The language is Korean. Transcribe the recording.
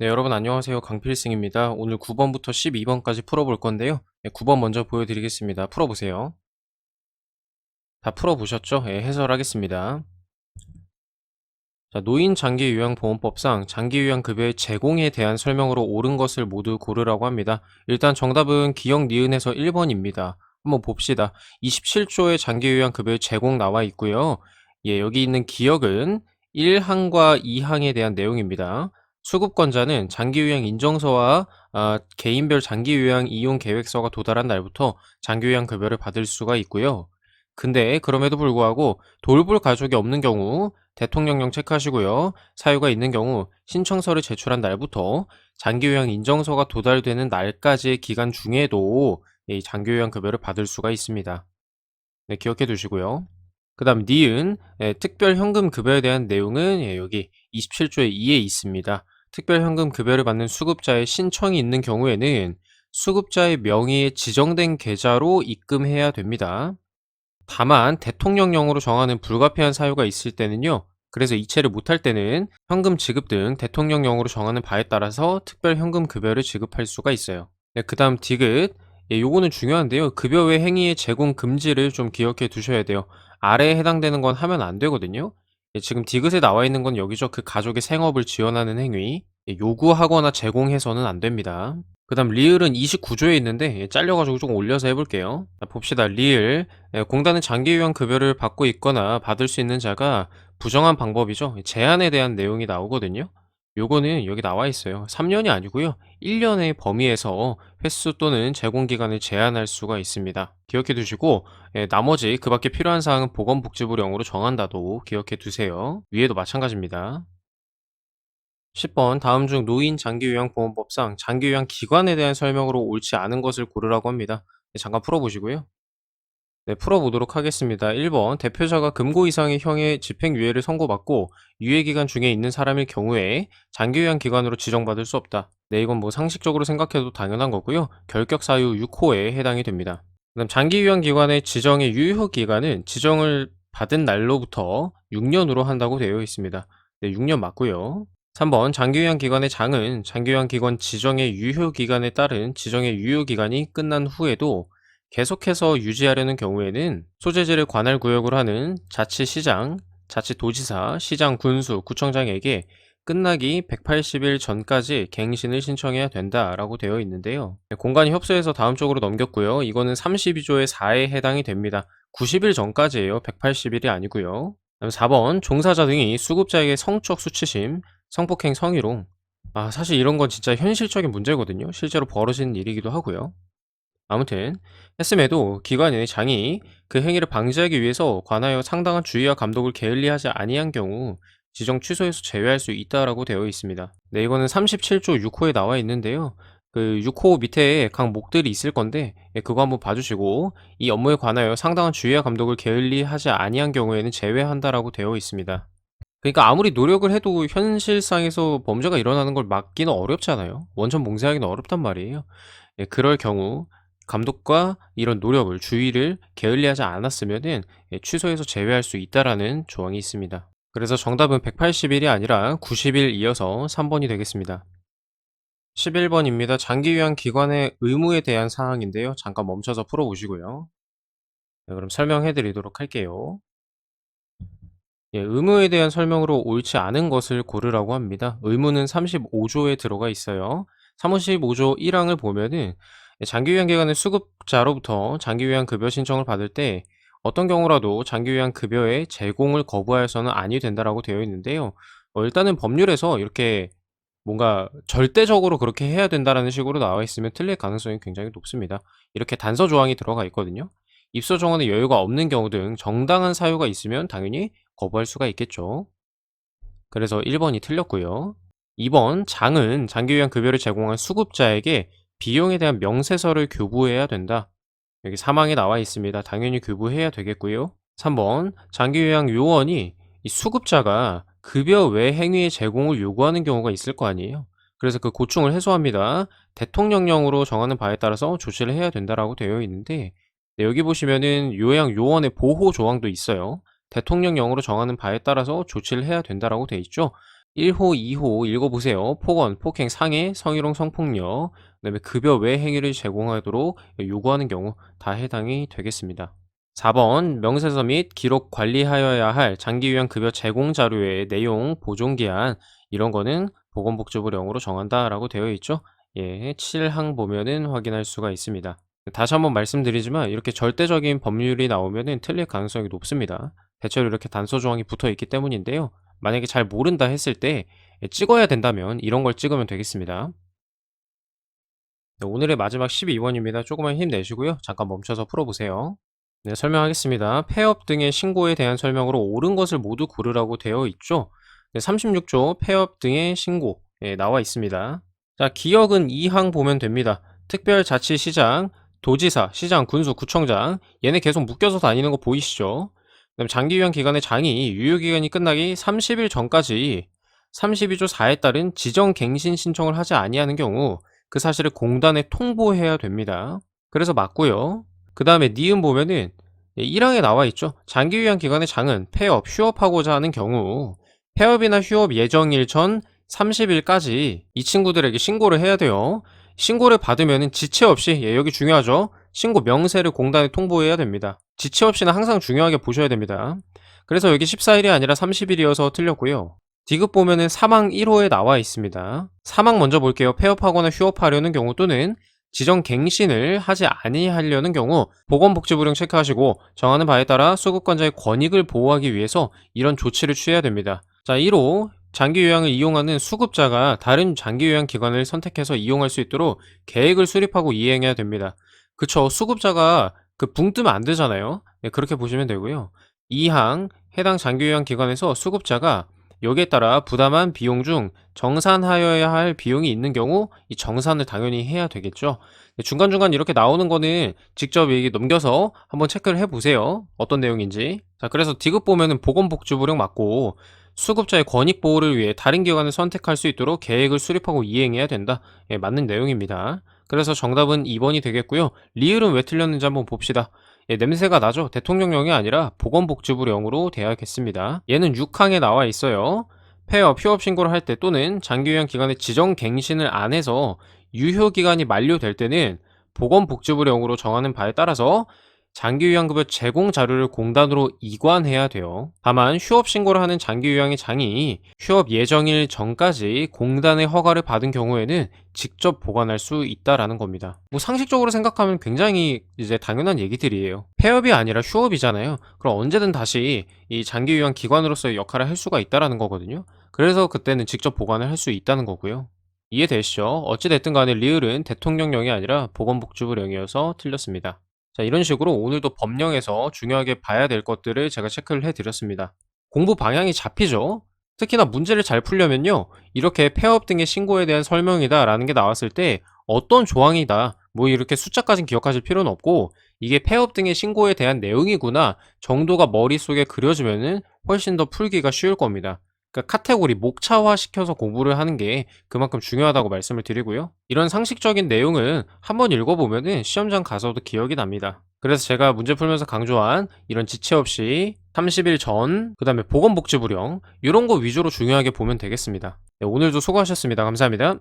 네, 여러분 안녕하세요. 강필승입니다. 오늘 9번부터 12번까지 풀어볼 건데요. 네, 9번 먼저 보여드리겠습니다. 풀어보세요. 다 풀어보셨죠? 예, 해설하겠습니다. 자, 노인 장기 요양 보험법상 장기 요양 급여의 제공에 대한 설명으로 옳은 것을 모두 고르라고 합니다. 일단 정답은 기억 니은에서 1번입니다. 한번 봅시다. 27조의 장기 요양 급여의 제공 나와 있고요. 예, 여기 있는 기억은 1항과 2항에 대한 내용입니다. 수급권자는 장기요양 인정서와 아, 개인별 장기요양 이용 계획서가 도달한 날부터 장기요양 급여를 받을 수가 있고요. 근데 그럼에도 불구하고 돌볼 가족이 없는 경우 대통령령 체크하시고요. 사유가 있는 경우 신청서를 제출한 날부터 장기요양 인정서가 도달되는 날까지의 기간 중에도 이 장기요양 급여를 받을 수가 있습니다. 네, 기억해 두시고요. 그 다음 니은 예, 특별 현금 급여에 대한 내용은 예, 여기 27조의 2에 있습니다. 특별 현금 급여를 받는 수급자의 신청이 있는 경우에는 수급자의 명의에 지정된 계좌로 입금해야 됩니다. 다만 대통령령으로 정하는 불가피한 사유가 있을 때는요. 그래서 이체를 못할 때는 현금 지급 등 대통령령으로 정하는 바에 따라서 특별 현금 급여를 지급할 수가 있어요. 네, 그 다음 디귿 예, 요거는 중요한데요. 급여 외 행위의 제공 금지를 좀 기억해 두셔야 돼요. 아래에 해당되는 건 하면 안 되거든요. 예, 지금 디귿에 나와 있는 건 여기죠. 그 가족의 생업을 지원하는 행위. 예, 요구하거나 제공해서는 안 됩니다. 그 다음 리을은 29조에 있는데 예, 잘려가지고 좀 올려서 해볼게요. 자, 봅시다. 리을. 예, 공단은 장기요양 급여를 받고 있거나 받을 수 있는 자가 부정한 방법이죠. 제한에 대한 내용이 나오거든요. 요거는 여기 나와 있어요. 3년이 아니고요. 1년의 범위에서 횟수 또는 제공 기간을 제한할 수가 있습니다. 기억해 두시고 예, 나머지 그 밖에 필요한 사항은 보건복지부령으로 정한다도 기억해 두세요. 위에도 마찬가지입니다. 10번 다음 중 노인 장기요양보험법상 장기요양 기관에 대한 설명으로 옳지 않은 것을 고르라고 합니다. 네, 잠깐 풀어보시고요. 네, 풀어보도록 하겠습니다. 1번 대표자가 금고 이상의 형의 집행유예를 선고받고 유예기간 중에 있는 사람일 경우에 장기요양기관으로 지정받을 수 없다. 네, 이건 뭐 상식적으로 생각해도 당연한 거고요. 결격 사유 6호에 해당이 됩니다. 그다음 장기요양기관의 지정의 유효 기간은 지정을 받은 날로부터 6년으로 한다고 되어 있습니다. 네, 6년 맞고요. 3번 장기요양기관의 장은 장기요양 기관 지정의 유효 기간에 따른 지정의 유효 기간이 끝난 후에도 계속해서 유지하려는 경우에는 소재지를 관할 구역으로 하는 자치시장, 자치도지사, 시장 군수, 구청장에게 끝나기 180일 전까지 갱신을 신청해야 된다라고 되어 있는데요. 공간이 협소해서 다음 쪽으로 넘겼고요. 이거는 32조의 4에 해당이 됩니다. 90일 전까지예요. 180일이 아니고요. 4번 종사자 등이 수급자에게 성적 수치심, 성폭행 성희롱 아 사실 이런 건 진짜 현실적인 문제거든요. 실제로 벌어지는 일이기도 하고요. 아무튼 했음에도 기관의 장이 그 행위를 방지하기 위해서 관하여 상당한 주의와 감독을 게을리하지 아니한 경우 지정 취소에서 제외할 수 있다라고 되어 있습니다. 네, 이거는 37조 6호에 나와 있는데요. 그 6호 밑에 각 목들이 있을 건데 예, 그거 한번 봐주시고 이 업무에 관하여 상당한 주의와 감독을 게을리하지 아니한 경우에는 제외한다라고 되어 있습니다. 그러니까 아무리 노력을 해도 현실상에서 범죄가 일어나는 걸 막기는 어렵잖아요. 원천 봉쇄하기는 어렵단 말이에요. 예, 그럴 경우 감독과 이런 노력을 주의를 게을리하지 않았으면은 예, 취소해서 제외할 수 있다라는 조항이 있습니다. 그래서 정답은 180일이 아니라 90일 이어서 3번이 되겠습니다. 11번입니다. 장기 요양 기관의 의무에 대한 사항인데요. 잠깐 멈춰서 풀어보시고요. 네, 그럼 설명해 드리도록 할게요. 예, 의무에 대한 설명으로 옳지 않은 것을 고르라고 합니다. 의무는 35조에 들어가 있어요. 35조 1항을 보면은 장기요양 기관의 수급자로부터 장기요양 급여 신청을 받을 때 어떤 경우라도 장기요양 급여의 제공을 거부하여서는 아니 된다라고 되어 있는데요. 어, 일단은 법률에서 이렇게 뭔가 절대적으로 그렇게 해야 된다라는 식으로 나와 있으면 틀릴 가능성이 굉장히 높습니다. 이렇게 단서 조항이 들어가 있거든요. 입소 정원의 여유가 없는 경우 등 정당한 사유가 있으면 당연히 거부할 수가 있겠죠. 그래서 1번이 틀렸고요. 2번 장은 장기요양 급여를 제공한 수급자에게 비용에 대한 명세서를 교부해야 된다. 여기 사망에 나와 있습니다. 당연히 교부해야 되겠고요. 3번 장기요양 요원이 이 수급자가 급여 외 행위의 제공을 요구하는 경우가 있을 거 아니에요. 그래서 그 고충을 해소합니다. 대통령령으로 정하는 바에 따라서 조치를 해야 된다라고 되어 있는데 네, 여기 보시면은 요양 요원의 보호 조항도 있어요. 대통령령으로 정하는 바에 따라서 조치를 해야 된다라고 돼 있죠. 1호, 2호 읽어보세요. 폭언, 폭행, 상해, 성희롱, 성폭력, 그다음에 급여 외 행위를 제공하도록 요구하는 경우 다 해당이 되겠습니다. 4번 명세서 및 기록 관리하여야 할 장기 요양 급여 제공 자료의 내용, 보존 기한 이런 거는 보건복지부령으로 정한다라고 되어 있죠. 예, 7항 보면은 확인할 수가 있습니다. 다시 한번 말씀드리지만 이렇게 절대적인 법률이 나오면은 틀릴 가능성이 높습니다. 대체로 이렇게 단서 조항이 붙어 있기 때문인데요. 만약에 잘 모른다 했을 때 찍어야 된다면 이런 걸 찍으면 되겠습니다. 네, 오늘의 마지막 12번입니다. 조금만 힘내시고요. 잠깐 멈춰서 풀어보세요. 네, 설명하겠습니다. 폐업 등의 신고에 대한 설명으로 옳은 것을 모두 고르라고 되어 있죠. 네, 36조 폐업 등의 신고 예, 나와 있습니다. 자, 기억은 2항 보면 됩니다. 특별자치시장, 도지사, 시장, 군수, 구청장 얘네 계속 묶여서 다니는 거 보이시죠? 그다음 장기유한 기간의 장이 유효기간이 끝나기 30일 전까지 32조 4에 따른 지정 갱신 신청을 하지 아니하는 경우 그 사실을 공단에 통보해야 됩니다. 그래서 맞고요. 그 다음에 니은 보면은 1항에 나와 있죠. 장기유한 기간의 장은 폐업, 휴업하고자 하는 경우 폐업이나 휴업 예정일 전 30일까지 이 친구들에게 신고를 해야 돼요. 신고를 받으면 지체 없이 예, 여기 중요하죠. 신고 명세를 공단에 통보해야 됩니다. 지체 없이는 항상 중요하게 보셔야 됩니다. 그래서 여기 14일이 아니라 30일이어서 틀렸고요. 디귿 보면은 사망 1호에 나와 있습니다. 사망 먼저 볼게요. 폐업하거나 휴업하려는 경우 또는 지정 갱신을 하지 아니하려는 경우 보건복지부령 체크하시고 정하는 바에 따라 수급권자의 권익을 보호하기 위해서 이런 조치를 취해야 됩니다. 자, 1호 장기 요양을 이용하는 수급자가 다른 장기 요양 기관을 선택해서 이용할 수 있도록 계획을 수립하고 이행해야 됩니다. 그쵸. 수급자가 그 붕 뜨면 안 되잖아요. 네, 그렇게 보시면 되고요. 2항 해당 장기 요양 기관에서 수급자가 여기에 따라 부담한 비용 중 정산하여야 할 비용이 있는 경우 이 정산을 당연히 해야 되겠죠. 네, 중간중간 이렇게 나오는 거는 직접 얘기 넘겨서 한번 체크를 해보세요. 어떤 내용인지. 자, 그래서 디귿 보면은 보건복지부령 맞고 수급자의 권익 보호를 위해 다른 기관을 선택할 수 있도록 계획을 수립하고 이행해야 된다. 예, 맞는 내용입니다. 그래서 정답은 2번이 되겠고요. 리을은 왜 틀렸는지 한번 봅시다. 예, 냄새가 나죠? 대통령령이 아니라 보건복지부령으로 돼야겠습니다. 얘는 6항에 나와 있어요. 폐업, 휴업 신고를 할 때 또는 장기요양 기관의 지정 갱신을 안 해서 유효 기간이 만료될 때는 보건복지부령으로 정하는 바에 따라서 장기요양급여 제공 자료를 공단으로 이관해야 돼요. 다만 휴업 신고를 하는 장기요양의 장이 휴업 예정일 전까지 공단의 허가를 받은 경우에는 직접 보관할 수 있다라는 겁니다. 뭐 상식적으로 생각하면 굉장히 이제 당연한 얘기들이에요. 폐업이 아니라 휴업이잖아요. 그럼 언제든 다시 이 장기요양 기관으로서의 역할을 할 수가 있다라는 거거든요. 그래서 그때는 직접 보관을 할 수 있다는 거고요. 이해되시죠? 어찌됐든 간에 리을은 대통령령이 아니라 보건복지부령이어서 틀렸습니다. 자, 이런 식으로 오늘도 법령에서 중요하게 봐야 될 것들을 제가 체크를 해드렸습니다. 공부 방향이 잡히죠? 특히나 문제를 잘 풀려면요. 이렇게 폐업 등의 신고에 대한 설명이다 라는 게 나왔을 때 어떤 조항이다. 뭐 이렇게 숫자까진 기억하실 필요는 없고 이게 폐업 등의 신고에 대한 내용이구나 정도가 머릿속에 그려지면은 훨씬 더 풀기가 쉬울 겁니다. 그러니까 카테고리 목차화 시켜서 공부를 하는 게 그만큼 중요하다고 말씀을 드리고요. 이런 상식적인 내용은 한번 읽어보면은 시험장 가서도 기억이 납니다. 그래서 제가 문제 풀면서 강조한 이런 지체 없이 30일 전, 그 다음에 보건복지부령 이런 거 위주로 중요하게 보면 되겠습니다. 네, 오늘도 수고하셨습니다. 감사합니다.